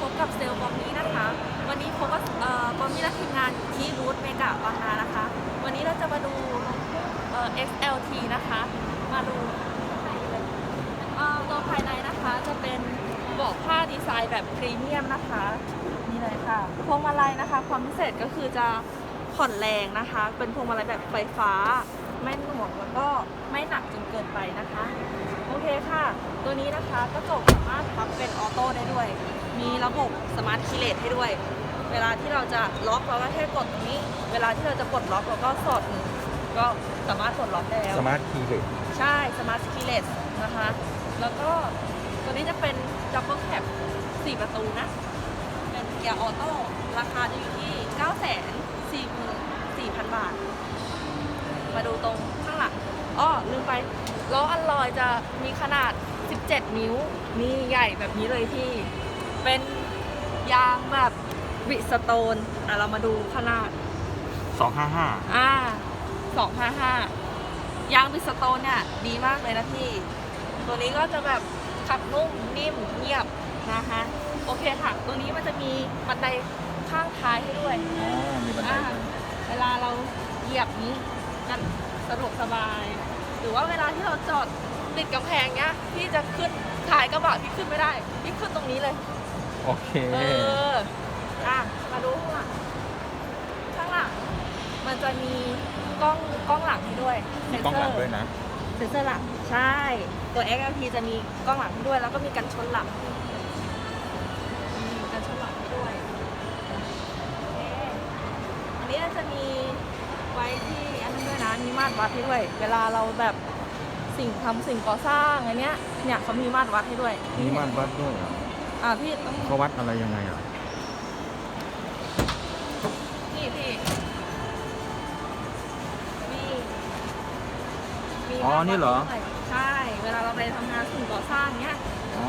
พบกับเซลล์บอมนี้นะคะ วันนี้พบกับเอ่อบอมมี่และทีมงานอยู่ที่รูทเมกะบางนานะคะ วันนี้เราจะมาดูเอ่อ XLT นะคะ มาดูเอ่อตัวภายในนะคะจะเป็นเบาะผ้าดีไซน์แบบพรีเมียมนะคะ นี่เลยค่ะ พวงมาลัยนะคะ ความพิเศษก็คือจะผ่อนแรงนะคะ เป็นพวงมาลัยแบบไฟฟ้า ไม่หน่วงแล้วก็ไม่หนักจนเกินไปนะคะ โอเคค่ะ ตัวนี้นะคะกระจกสามารถพับเป็นออโต้ได้ด้วย มีระบบสมาร์ทคีย์เลสให้ด้วย เวลาที่เราจะล็อกเราก็แค่กดตรงนี้ เวลาที่เราจะปลดล็อกเราก็สอดมือก็สามารถปลดล็อกได้แล้วสมาร์ทคีย์เลยใช่สมาร์ทคีย์เลสนะคะ แล้วก็ตัวนี้จะเป็นดับเบิลแคป4ประตูนะ เป็นเกียร์ออโต้ราคาจะอยู่ที่9 4 4 4 0 0 0 บาท มาดูตรงข้างหลังอ้อลืมไปล้ออัลลอยจะมีขนาด 17 นิ้ว นี่ใหญ่แบบนี้เลยที่ เป็นยางแบบบิสโตนอะเรามาดูขนาด255อ่าสองห้าห้ายางบิสโตนเนี่ยดีมากเลยนะพี่ ตัวนี้ก็จะแบบขับนุ่มนิ่มเงียบนะคะโอเคค่ะ ตัวนี้มันจะมีบันไดข้างท้ายให้ด้วย อ๋อ มีบันไดอ่าด้วยเวลาเราเหยียบนี้กันสะดวกสบาย หรือว่าเวลาที่เราจอดติดกำแพงเนี้ยพี่จะขึ้นถ่ายกระบะพี่ขึ้นไม่ได้พี่ขึ้นตรงนี้เลย โอเค เออ อะ มาดูข้างหลัง ข้างหลัง มันจะมีกล้องกล้องหลังให้ด้วยมีกล้องหลังด้วยนะ เซ็นเซอร์หลัง ใช่ ตัว XLT จะมีกล้องหลังให้ด้วย แล้วก็มีกันชนหลังมีกันชนหลังให้ด้วยโอเคอันนี้จะมีไว้ที่อันนั้นด้วยนะ มีมาตรวัดให้ด้วย เวลาเราแบบสิ่งทำสิ่งก่อสร้างอันเนี้ย เนี่ยเขามีมาตรวัดให้ด้วย มีม่านวัดด้วยเหรอ อ่าพี่ต้องเขาวัดอะไรยังไงอะนี่พี่มีมีอ๋อวัดนี่เหรอด้วยใช่ เวลาเราไปทำงานสิ่งก่อสร้างเนี้ยอ๋อ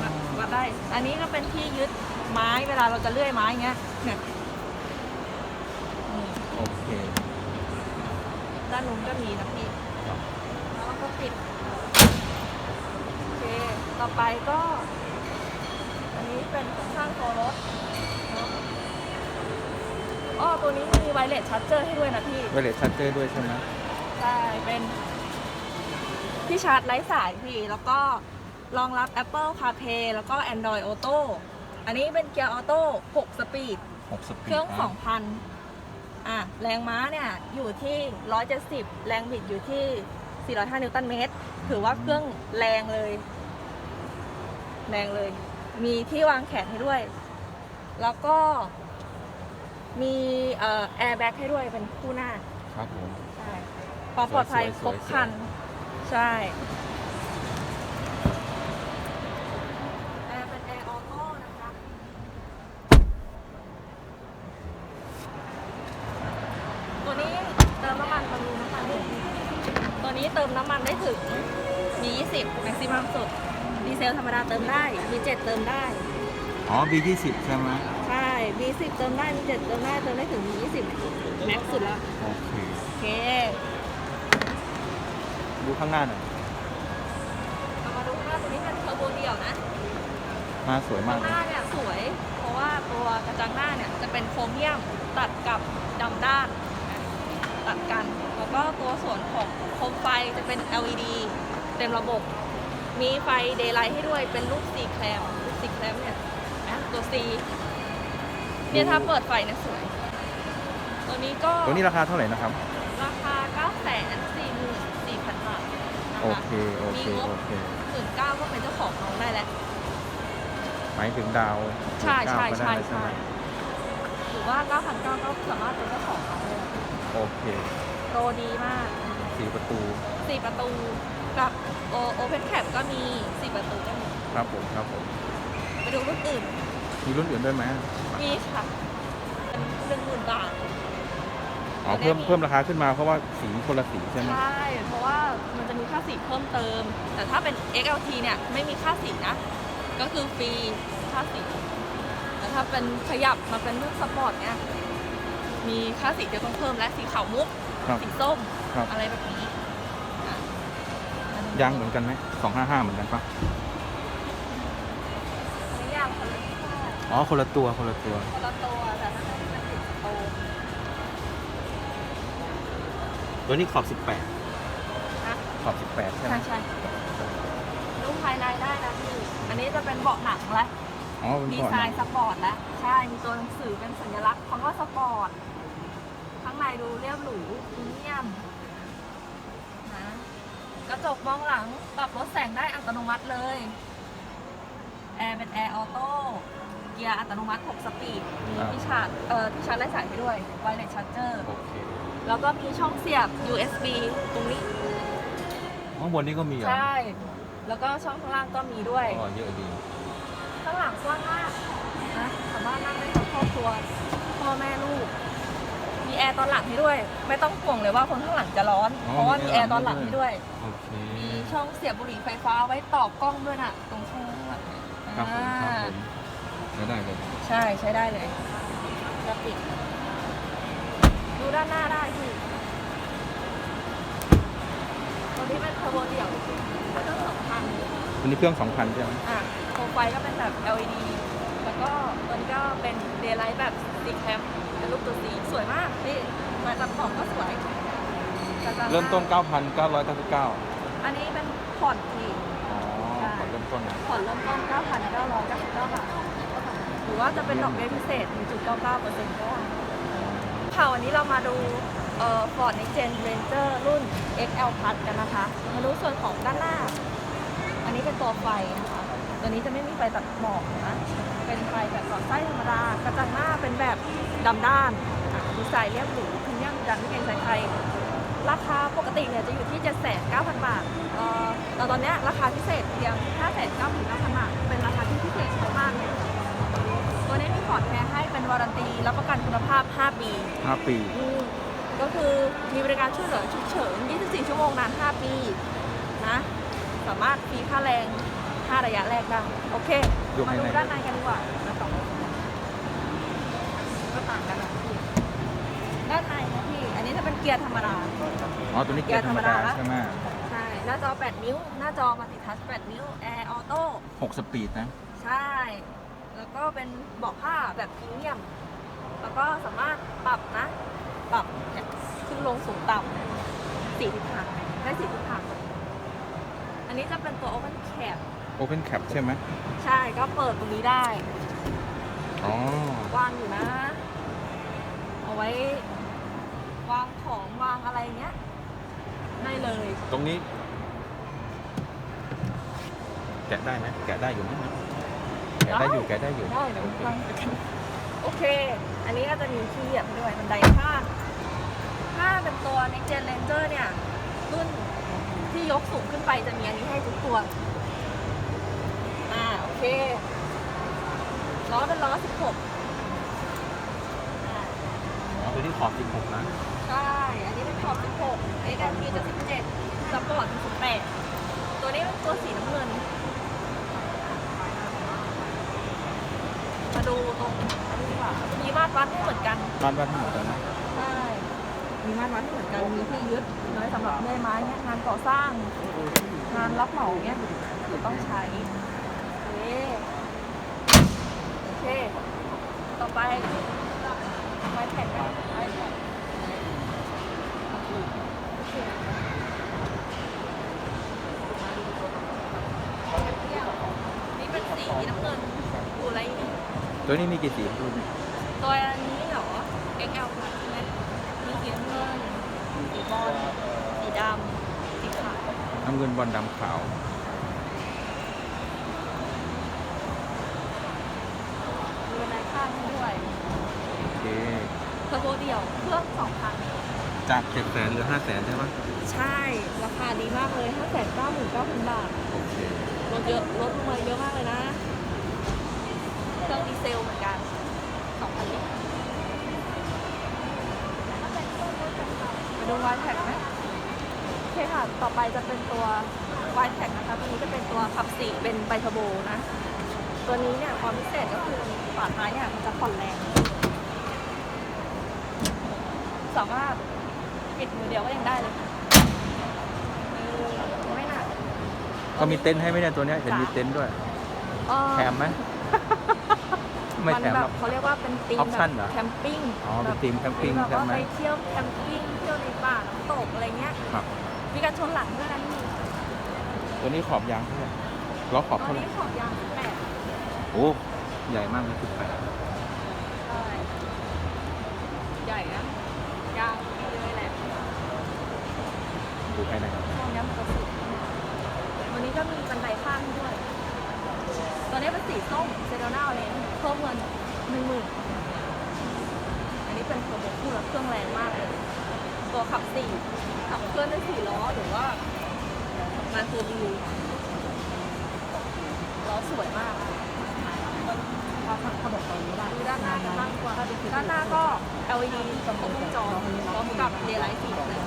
วัดวัดได้ อันนี้ก็เป็นที่ยึดไม้เวลาเราจะเลื่อยไม้เงี้ยเนี่ยนี่โอเคด้านนู้นก็มีนะพี่แล้วก็ปิดโอเคต่อไปก็อันนี้ เป็นข้างตัวรถเนอะอ้อตัวนี้มีไวเลสชาร์จเจอร์ให้ด้วยนะพี่ ไวเลสชัดเจอร์ด้วยใช่ไหมใช่ เป็นที่ชาร์จไร้สายพี่ แล้วก็รองรับ Apple CarPlay แล้วก็ Android Auto อันนี้เป็นเกียร์ออโต้6สปีด6สปีดเครื่อง2,000 อะ แรงม้าเนี่ย อยู่ที่ 170 แรงบิดอยู่ที่ 405 นิวตันเมตร ถือว่าเครื่องแรงเลย แรงเลย มีที่วางแขนให้ด้วย แล้วก็มีเอ่อแอร์แบ็กให้ด้วยเป็นคู่หน้า ครับผม ใช่ความปลอดภัยสครวยบๆครัน ใช่ แอร์เป็นแอร์ออโต้นะคะ ตัวนี้เติมน้ำมันบำรุงน้ำมันได้ตัวนี้เติมน้ำมันได้ถึง มี 20แม็กซิมัมสุด ดีเซลธรรมดาเติมได้ B7 เติมได้ อ๋อ B20 ใช่ไหมใช่ B10 เติมได้ B7 เติมได้ เติมได้ถึง B20 แม็กซ์สุดแล้ว โอเค โอเค ดูข้างหน้าหน่อยเรามาดูข้างหน้าตัวนี้เป็นเทอร์โบเดี่ยวนะหน้าสวยมากข้างหน้าเนี่ยสวย เพราะว่าตัวกระจังหน้าเนี่ยจะเป็นโครเมียมตัดกับดำด้านนะตัดกัน แล้วก็ตัวส่วนของโคมไฟจะเป็น LED เต็มระบบ มีไฟเดย์ไลท์ให้ด้วยเป็นรูปสีแคลมรูปสีแคลมเนี่ยนะตัว C เนี่ยถ้าเปิดไฟเนี่ยสวย ตัวนี้ก็ตัวนี้ราคาเท่าไหร่นะครับ ราคา 9 4 4 0 0 0 บาทนะโอคะเคโอมีเคงบโอเคหมื่นเก้าก็เป็นเจ้าของน้องได้แล้ว หมายถึงดาวใช่ใช่19ก็ใช่ได้ใช่ ไหมหรือว่า 9,900ก็สามารถเป็นเจ้าของเขาเลยโอเคโปรดีมาก สี่ประตู4ประตู กับโอโอเพนแคปก็มี4ประตูก็มีครับผมครับผมไปดูรุ่นอื่น มีรุ่นอื่นด้วยไหมมีค่ะเป็นหนึ่งหมื่นบาทอ๋อเพิ่มเพิ่มราคาขึ้นมาเพราะว่าสีคนละสีใช่ไหมใช่เพราะว่ามันจะมีค่าสีเพิ่มเติม แต่ถ้าเป็น XLT เนี่ยไม่มีค่าสีนะ ก็คือฟรีค่าสีแต่ถ้าเป็นขยับมาเป็นเรื่องสปอร์ตเนี่ยมีค่าสีจะต้องเพิ่มและสีขาวมุกครับสีส้มครับอะไรแบบนี้อะอันนี้ ยางเหมือนกันไหม255เหมือนกันปะอันนี้ยางคนละยี่ห้ออ๋อ คนละตัวคนละตัว คนละตัวแต่ถ้าเป็นเป็นติดโตตัวนี้ขอบนะ18ขอบ18ใช่ไหมใช่ใช่ดูภายในได้นะพี่อันนี้จะเป็นเบาะหนังแล้วอ๋อเป็นดีก่อนไซน์สปอร์ตแล้วใช่มีตัวหนังสือเป็นสัญลักษณ์คำว่าสปอร์ตข้างในดูเรียบหรูพรีเมียมนะ กระจกมองหลังปรับลดแสงได้อัตโนมัติเลย แอร์เป็นแอร์ออโต้ เกียร์อัตโนมัติ 6 สปีด มีที่ชาร์จเอ่อที่ชาร์จไร้สายให้ด้วยไวเลสชาร์เจอร์ โอเคแล้วก็มีช่องเสียบ USB ตรงนี้ ข้างบนนี้ก็มีเหรอใช่ แล้วก็ช่องข้างล่างก็มีด้วย อ๋อเยอะดีข้างหลังกว้างมากนะสามารถนั่งได้ทั้งครอบครัวพ่อแม่ลูก มีแอร์ตอนหลังให้ด้วย ไม่ต้องห่วงเลยว่าคนข้างหลังจะร้อน อ๋อเพราะว่ามีมีแอแอร์ร์ตอนหลังด้วยให้ด้วย โอเค มีช่องเสียบบุหรี่ไฟฟ้าไว้ต่อกล้องด้วยน่ะ ตรงช่องข้างหลังเนี่ยครับผมครับอ่าผมใช้ได้เลยใช่ใช้ได้เลยกระปิด ดูด้านหน้าได้พี่ตัวนี้เป็นเทอร์โบเดี่ยวก็ต้องสองพันอันนี้เครื่อง 2,000ใช่ไหมอะโคมไฟก็เป็นแบบ LED แล้วก็ตัวนี้ก็เป็น daylight แบบสีแคมเป็นรูปตัวสีสวยมากนี่มาตัดของก็สวยกระจังเริ่มต้นาก9,999อันนี้เป็นผ่อนที่อ๋อใช่ขอเริ่มต้นนะผ่อนเริ่มต้น 9,999 บาทหรือว่าจะเป็นดอกเบี้ยพิเศษ 1.99%ก็ได้ค่ะวันนี้เรามาดูเอ่อ Ford Next Gen Ranger รุ่น XL Plus กันนะคะ มาดูส่วนของด้านหน้า อันนี้เป็นตัวไฟนะคะ ตัวนี้จะไม่มีไฟตัดหมอกนะ เป็นไฟแบบสอดไส้ธรรมดากระจังหน้าเป็นแบบดำด้านอะดีไซน์เรียบหรูพรีเมียมดันไม่เกรงใจใครราคาปกติเนี่ยจะอยู่ที่ 7,900 บาทเอ่อแต่ตอนเนี้ยราคาพิเศษเพียง 5,900 บาท เป็นราคาที่พิเศษมากๆเลยตัวนี้มีพอร์ตแท้ให้เป็นวารันตีรับประกันคุณภาพ 5 ปี 5 ปีอืมก็คือมีบริการช่วยเหลือฉุกเฉิน 24 ชั่วโมงนาน 5 ปีนะ สามารถฟรีค่าแรง 5ระยะแรกได้โอเค ดูมาภายดูใน ด้านในกันดีกว่านะสองก็ต่างกันนะพี่ด้านในนะพี่ อันนี้จะเป็นเกียร์ธรรมดา อ๋อ ตัวนี้เกียร์ธรรมดาเกียร์ธรรมดาใช่ไหมใช่ หน้าจอ 8 นิ้ว หน้าจอมัลติทัช 8 นิ้ว แอร์ออโต้6สปีดนะ ใช่ แล้วก็เป็นเบาะผ้าแบบพรีเมียม แล้วก็สามารถปรับนะ ปรับเนี่ยขึ้นลงสูงต่ำสี่ทิศทางได้สี่ทิศทางอันนี้จะเป็นตัว Open Cap Open Cap ใช่ไหมใช่ก็เปิดตรงนี้ได้อ๋อ วางอยู่นะ เอาไว้ วางของวางอะไรเงี้ยได้เลยตรงนี้ แกะได้ไหมแกะได้อยู่นะแกะได้อยู่แกะได้อยู่ได้เดี๋ยวโอเค วางกันโอเค อันนี้ก็จะมีที่เหยียบให้ด้วยบันไดข้างถ้าเป็นตัว Next Gen Ranger เนี่ยรุ่นที่ยกสูงขึ้นไปจะมีอันนี้ให้ทุกตัว อ่า โอเค ล้อเป็นล้อ16อ่าอ๋อตัวนี้ขอบ16นะใช่ อันนี้เป็นขอบ 16 อันนี้กันทีจะ 17สปอร์ตเป็น18 ตัวนี้เป็นตัวสีน้ำเงิน มาดูตรงอันนี้ดีกว่ามีมาตรวัดให้เหมือนกัน บ้านบ้านทั้งหมดเลยนะใช่ มีมาตรวัดให้เหมือนกัน มีที่ยึดไว้สำหรับเลื่อยไม้เนี่ยงานก่อสร้าง งานรับเหมาเนี่ยคือต้องใช้โอเคโอ เค ต่อไปไม้แผ่นนะไม้แผ่นโอเคนี่เป็นสีน้ำเงินดูอะไรนี่ตัวนี้มีกี่สีรุ่นตัวนี้เหรอ XL Plus ใช่ไหมมีสีน้ำเงิน สีบอล สีดำ สีขาว น้ำเงินบอลดำขาว มีบันไดข้างให้ด้วย โอเค เท อร์โบเดี่ยวเครื่อง2,000จาก7แสนเหลือ5แสนใช่ไหมใช่ ราคาดีมากเลย5 9 9 0 0 0บาท โอเคลดเยอะลดลงมาเยอะมากเลยนะ เครื่องดีเซลเหมือนกัน2,000ลิตรมาดูวายแท็กไหมโอเคค่ะ ต่อไปจะเป็นตัววายแท็กนะคะ ตัวนี้จะเป็นตัวขับสี่เป็นไบเทอร์โบนะ ตัวนี้เนี่ยความพิเศษก็คือฝาท้ายเนี่ยมันจะผ่อนแรง สามารถปิดมือเดียวก็ยังได้เลยค่ะมือไม่หนักก็มีเต็นท์ให้ไหมเนี่ยตัวเนี้ยเห็นมีเต็นท์ด้วย เอ่อแถมไหม ไม่มันแถมแบหรบอกกเขาเรียกว่าเป็นธีม Option เหรแบอบแคมปิ้งอ๋อเป็นธีมแคมปิ้งแบบว่าใช่ไหม ไปเที่ยวแคมปิ้งเที่ยวในป่าน้ำตกอะไรเงี้ย ครับ มีการชนหลังด้วยนะนี่ตัวนี้ขอบยางเท่าไหร่ล้อขอบตอนเท่าไหร่นี้ขอบยางแปดโอ้ใหญ่มากเลยสิบแปดใช่ใหญ่นะยางดีเลยแหละ ดูภายในช่วงนี้มันจะสุดวันนี้ก็มีบันไดข้างด้วยตัวนี้เป็นสีส้มเซโดนาเลนเพิ่มเงินหนึ่งหมื่นอันนี้เป็นตัวโบคู่แล้วเครื่องแรงมากเลย ตัวขับสี่ขับเคลื่อนด้วยสี่ล้อหรือว่ามาตัวดีล้อสวยมากเขาเขาบอกตอนนี้ว่าดูด้านหน้ากันบ้างดีกว่าด้านหน้าก็ LED ครบวงจรพร้อมกับเดย์ไลท์สีเลย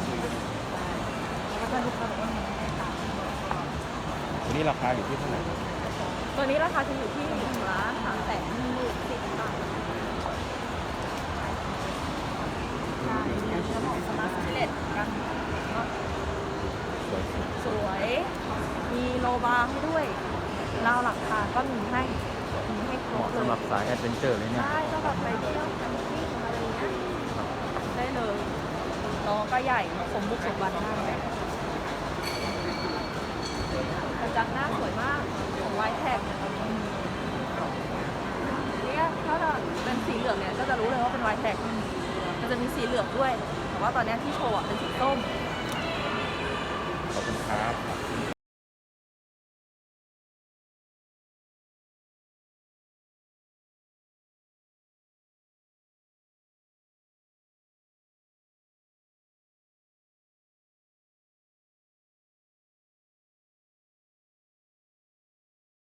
แล้วก็ลูกค้าบอกว่ามันแตกต่างตัวนี้ราคาอยู่ที่เท่าไหร่ตัวนี้ราคาจะอยู่ที่หนึ่งล้านสามแสนหนึ่งหมื่นสิบบาทใช่เนี่ยจะบอกสมาร์ทสเลตกันก็สวยสุดสวย มีโลบาร์ให้ด้วยราวหลังคาก็มีให้มีให้ครเหบมาะเลสำหรับยสายแอดเวนเจอร์เลยเนี่ย ใช่ก็แบบไปเที่ยวแคมปิ้งอะไรอย่างเงี้ยได้เลยน้องก็ใหญ่สมบุกสมบันมากเลย กระจังหน้าสวยมากของไวแท็กเนี่ยถ้าเป็นสีเหลืองเนี่ยก็จะรู้เลยว่าเป็นไวแท็กมันจะมีสีเหลืองด้วย แต่ว่าตอนเนี้ยที่โชว์อะเป็นสีส้ม ขอบคุณครับ